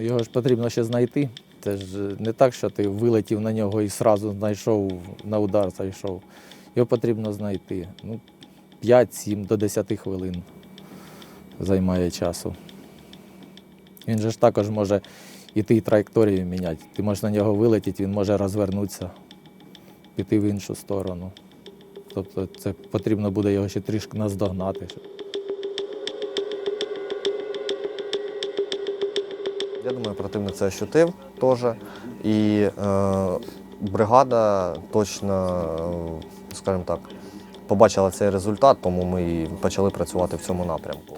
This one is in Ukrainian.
його ж потрібно ще знайти. Це ж не так, що ти вилетів на нього і одразу знайшов на удар зайшов. Його потрібно знайти. Ну, 5-7 до 10 хвилин займає часу. Він же ж також може і траєкторію міняти. Ти можеш на нього вилетіти, він може розвернутися, піти в іншу сторону. Тобто це потрібно буде його ще трішки наздогнати. Я думаю, противник це ощутив теж. І е, бригада точно, е, скажімо так, побачила цей результат, тому ми і почали працювати в цьому напрямку.